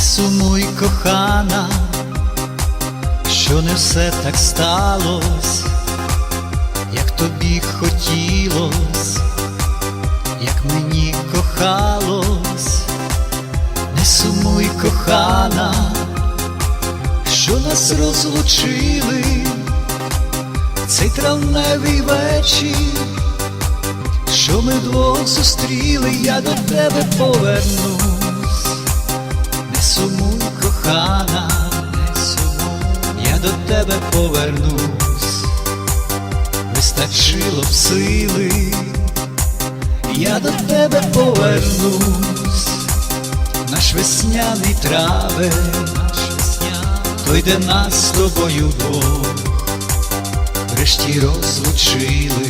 сумуй, кохана, що не все так сталось, як тобі хотілось, як мені кохалось, не сумуй, кохана, що нас розлучили цей травневий вечір, що ми двох зустріли, я до тебе повернусь. Сумуй, кохана, я до тебе повернусь, вистачило б сили, я до тебе повернусь, наш весняний травень, наш весняний, той, де нас з тобою двох, врешті розлучили.